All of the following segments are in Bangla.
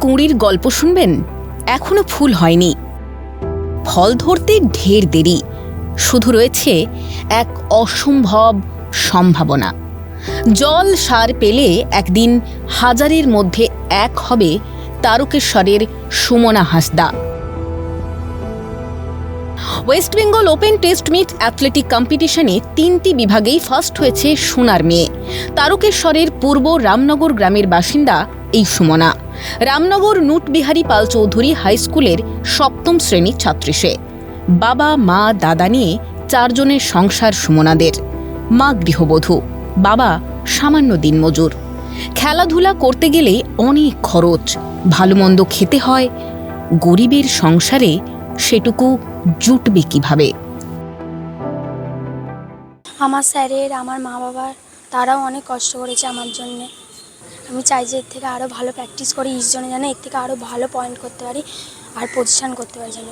কুঁড়ির গল্প শুনবেন? এখনও ফুল হয়নি। ফল ধরতে ঢের দেরি। শুধু রয়েছে এক অসম্ভব সম্ভাবনা। জল সার পেলে একদিন হাজারের মধ্যে এক হবে তারকেশ্বরের Sumana Hansda. West Bengal open test meet athletic কম্পিটিশনে তিনটি বিভাগেই ফার্স্ট হয়েছে সোনার মেয়ে। তারকেশ্বরের পূর্ব রামনগর গ্রামের বাসিন্দা এই সুমনা। রামনগর নুটবিহারী পাল চৌধুরী হাই স্কুলের সপ্তম শ্রেণির ছাত্রী সে। বাবা, মা, দাদা নিয়ে চারজনের সংসার সুমনাদের। মা গৃহবধূ, বাবা সামান্য দিনমজুর। খেলাধুলা করতে গেলে অনেক খরচ ভালো মন্দ খেতে হয়, গরিবের সংসারে সেটুকু জুটবে কীভাবে? আমার স্যারের আমার মা বাবার তারাও অনেক কষ্ট করেছে আমার জন্যে। আমি চাই যে এর থেকে আরও ভালো প্র্যাকটিস করে ইস্টজনে যেন এর থেকে আরও ভালো পয়েন্ট করতে পারি আর পজিশন করতে পারি যেন।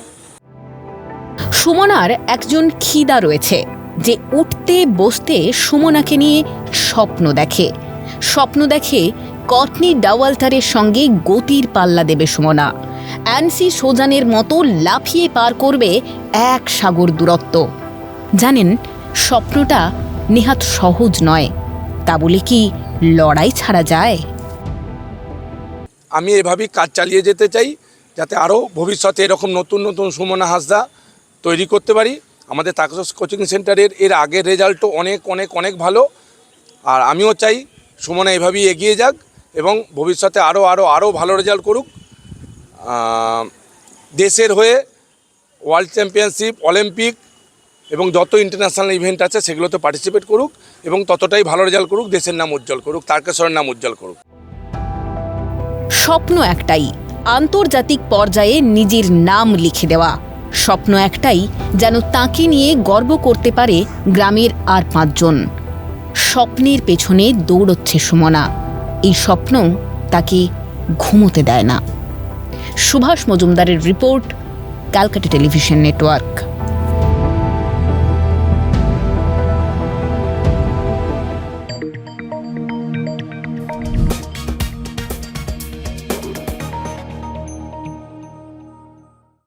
সুমনার একজন খিদা রয়েছে যে উঠতে বসতে সুমনাকে নিয়ে স্বপ্ন দেখে। স্বপ্ন দেখে কটনি ডাওয়ালতারের সঙ্গে গতির পাল্লা দেবে সুমনা। অ্যান্সি সোজানের মতো লাফিয়ে পার করবে এক সাগর দূরত্ব। জানেন, স্বপ্নটা নেহাত সহজ নয়। তা বলে কি লড়াই ছাড়া যায়? আমি এভাবেই কাজ চালিয়ে যেতে চাই, যাতে আরও ভবিষ্যতে এরকম নতুন নতুন সুমনা হাসদা তৈরি করতে পারি। আমাদের তাকস কোচিং সেন্টারের এর আগের রেজাল্টও অনেক অনেক অনেক ভালো। আর আমিও চাই সুমনা এভাবেই এগিয়ে যাক এবং ভবিষ্যতে আরও আরও আরও ভালো রেজাল্ট করুক। দেশের হয়ে ওয়ার্ল্ড চ্যাম্পিয়নশিপ, অলিম্পিক এবং যত ইন্টারন্যাশনাল ইভেন্ট আছে সেগুলোতে পার্টিসিপেট করুক এবং ততটাই ভালো রেজাল্ট করুক, দেশের নাম উজ্জ্বল করুক, তারকেশ্বরের নাম উজ্জ্বল করুক। স্বপ্ন একটাই, আন্তর্জাতিক পর্যায়ে নিজের নাম লিখে দেওয়া। স্বপ্ন একটাই, যেন তাকে নিয়ে গর্ব করতে পারে গ্রামের আর পাঁচজন। স্বপ্নের পেছনে দৌড়চ্ছে সুমনা। এই স্বপ্ন তাকে ঘুমোতে দেয় না। সুভাষ মজুমদারের রিপোর্ট ক্যালকাটা টেলিভিশন নেটওয়ার্ক।